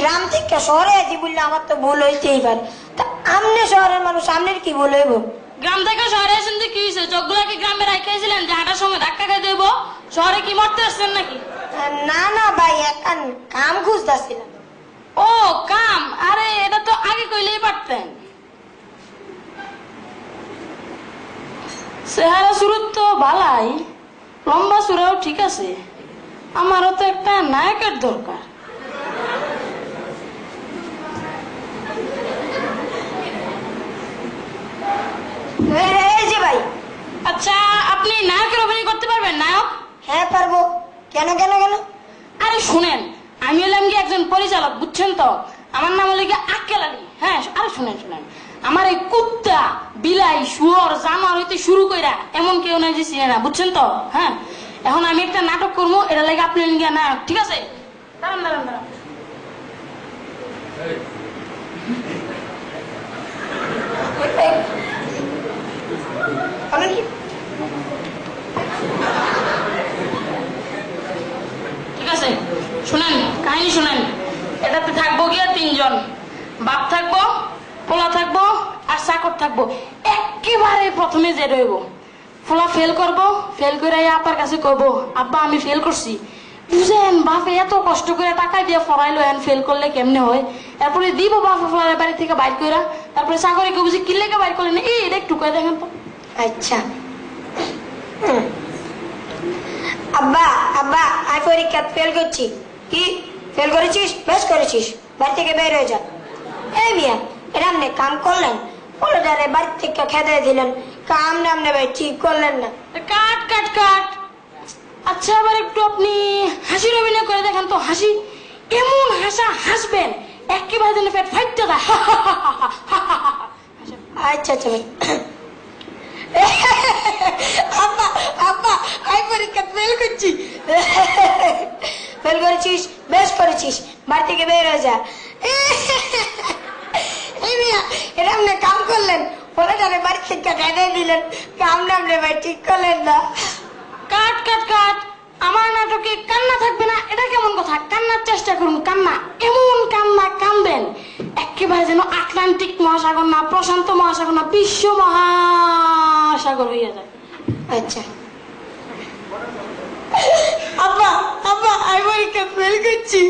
একটা শহরে আছি বললে আমার তো ভুল হইতেই পারে তা আমনে শহরের মানুষ আমনের কি ভুল হইব? গ্রাম থেকে শহরে আসেন যে কি হয়েছে? চোখগুলো কি গ্রামে রাখিয়েছিলেন যে হাঁটার সময় ধাক্কা খাই দেবো শহরে কি মরতে আসছেন নাকি? না না ভাই এখন কাম খুঁজতেছিলাম। ও কাম? আরে এটা তো আগে কইলেই পারতেন। চেহারা সুরত তো ভালাই লম্বা সুরাও ঠিক আছে। আমারও তো একটা নায়কের দরকার এই যে ভাই আচ্ছা আপনি নায়কের অভিনয় করতে পারবেন নায়ক? হ্যাঁ পারব। কেন কেন কেন? আরে শুনেন আমি হলাম কি একজন পরিচালক বুঝছেন তো? আমার নাম হলো কি আক্কেল আলী। হ্যাঁ আরে শুনেন শুনেন। আমার এই কুত্তা বিলাই শুয়োর জানোয়ার হইতে শুরু কইরা এমন কেউ নাই যে চিনে না বুঝছেন তো? হ্যাঁ এখন আমি একটা নাটক করব এটা লাগে আপনি লিখে নায়ক ঠিক আছে? দাঁড়ান দাঁড়ান দাঁড়ান বলেন কি? ঠিক আছে শুনেন কাহিনী শুনেন এটাতে থাকব গিয়ে তিনজন। বাপ থাকব, পোলা থাকব, আর চাকর থাকব। একেবারে প্রথমে যে রইব পোলা ফেল করব ফেল করে আপার কাছে কইব, আব্বা, আমি ফেল করছি। বুঝেন, বাপে এত কষ্ট করে টাকা দিয়ে ফরাইলো এন ফেল করলে কেমনে হয়? তারপরে দিব বাপে ফলার বাড়ি থেকে বাইর কইরা, তারপরে চাকরি কইব যে কিল্লেকে বাইর করলেন? এই, এটা একটু কয়ে দেখেন তো। আচ্ছা। আব্বা আব্বা, আই পরীক্ষা ফেল করছি। কি? ফেল করেছিস বেশ করেছিস বাড়ি থেকে বের হয়ে যা। এই মিয়া এরাম নে কাম করলেন? বলে যারে বাড়ি থেকে খেতে দিলেন। কাম নামনে ভাই ঠিক করলেন না। কাট কাট কাট। আচ্ছা এবার একটু আপনি হাসির অভিনয় করে দেখেন তো হাসি। এমন হাসা হাসবেন একেবারে যেন পেট ফাইটতে দেয়। আচ্ছা আচ্ছা ভাই। আব্বা আব্বা আই পরীক্ষা ফেল করছি ফেল করেছিস বেশ করেছিস বাড়ি থেকে বের হয়ে যা। এটা আপনি কাম করলেন? বলে যারে বাড়ি থেকে খেতে দিলেন। কাম নামলে ভাই ঠিক করলেন না। কাট কাট কাট। আমার নাটকে কান্না থাকবে না এটা কেমন কথা? কান্নার চেষ্টা করুন কান্না। এমন কান্না কানবেন একেবারে যেন আটলান্টিক মহাসাগর না প্রশান্ত মহাসাগর না বিশ্ব মহাসাগর হইয়া যায়। আচ্ছা। আব্বা আব্বা আমি পরীক্ষা ফেল করছি।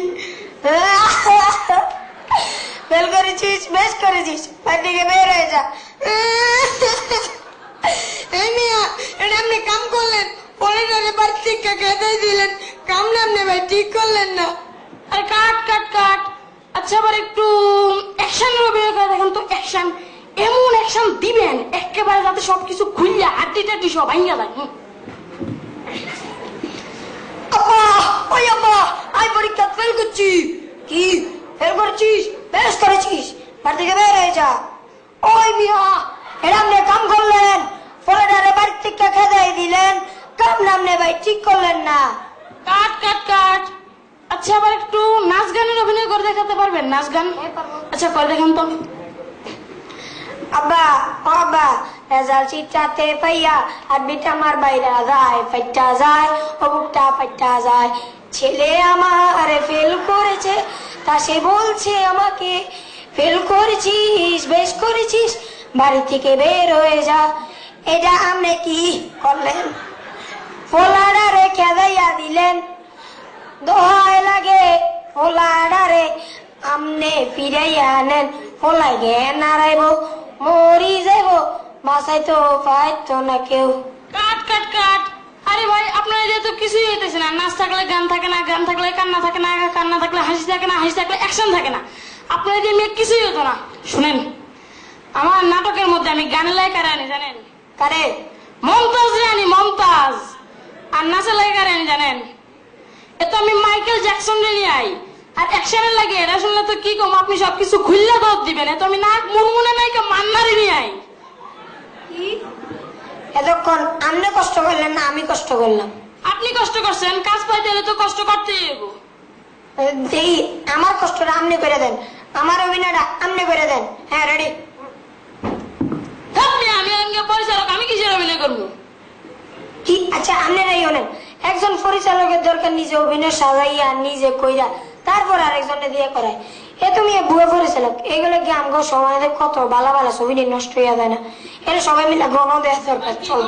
ফেল করেছিস বেশ করেছিস থেকে বের হয়ে যা এটা আপনি কাম করলেন পরে ধরে বাড়ি থেকে খেতে দিলেন কাম না আপনি ভাই ঠিক করলেন না আরে কাট কাট কাট আচ্ছা আবার একটু অ্যাকশনের অভিনয় করে অ্যাকশন এমন অ্যাকশন দিবেন একেবারে যাতে সবকিছু খুললা হাড্ডি টাড্ডি সব ভাঙ্গা যায় হুম। আব্বা ওই আব্বা আমি পরীক্ষা ফেল করছি কি ফেল করেছিস বেশ করেছিস বাড়ি থেকে বের হয়ে যা ওই মিয়া কাম করলেন। পরে ডারে বাড়ি থেকে খেতে দিলেন। কাম নামনে ভাই ঠিক করলেন না। কাট কাট কাট। আচ্ছা আবার একটু নাচ গানের অভিনয় করে দেখাতে পারবেন? নাচ গান? আচ্ছা করে দেখেন তো। আব্বা আব্বা রেজাল্ট চিটাতে পাইয়া আর বিটা আমার বাইরা যায় ফাইটা যায় ও বুকটা ফাইটা যায়। ছেলে আমার ফেল করেছে তা সে বলছে আমাকে ফেল করেছিস, বেশ করেছিস, বাড়ি থেকে বের হয়ে যা। এটা আপনি কি করলেন? ফোলাডা রেখে দেয়া দিলেন। দোহায় লাগে ফোলাডারে, আমনে ফিরাইয়া নেন ফোলাই জ্ঞান হারাইব মরি যাইব বাসায় তো পাইতো না কেউ। কাট কাট কাট। আরে ভাই, আপনার এদিকে তো কিছুই হইতেছে না। নাচ থাকলে গান থাকে না, গান থাকলে কান্না থাকে না, কান্না থাকলে হাসি থাকে না, হাসি থাকলে অ্যাকশন থাকে না। আপনার এদিকে মেয়ে কিছুই হতো না। শুনেন আমার নাটকের মধ্যে আমি গান লাই কারে আনি জানেন? কারে? মমতাজ রানী মমতাজ। আর নাচের লাগে কারে আনি জানেন? এ তো আমি মাইকেল জ্যাকসন রে নিয়ে আই। আর অ্যাকশনের লাগে এরা শুনলে তো কি কম আপনি সবকিছু খুললে দোষ দিবেন। তো আমি নাক মুনমুনে নাইকে মান্নারি নিয়ে আই। এতক্ষণ আমনে কষ্ট করলেন না আমি কষ্ট করলাম? আপনি কষ্ট করছেন কাজ পাইতে হলে তো কষ্ট করতেই দেখি আমার কষ্টটা আমনে করে দেন। আমার অভিনয়টা আমনে করে দেন। হ্যাঁ রেডি থাকলে আমি আজকে পরিচালক আমি কিসের অভিনয় করব? কি? আচ্ছা আপনারাই হলেন। একজন পরিচালকের দরকার নিজে অভিনয় সাজাইয়া নিজে কইরা তারপর আরেকজনে দিয়ে করায়। এ তুমি বুয়ে এগুলো কি আমগো কত বালা বালা ছবি নষ্ট হইয়া যায় না? এটা সবাই মিলে গণ দেওয়া দরকার চল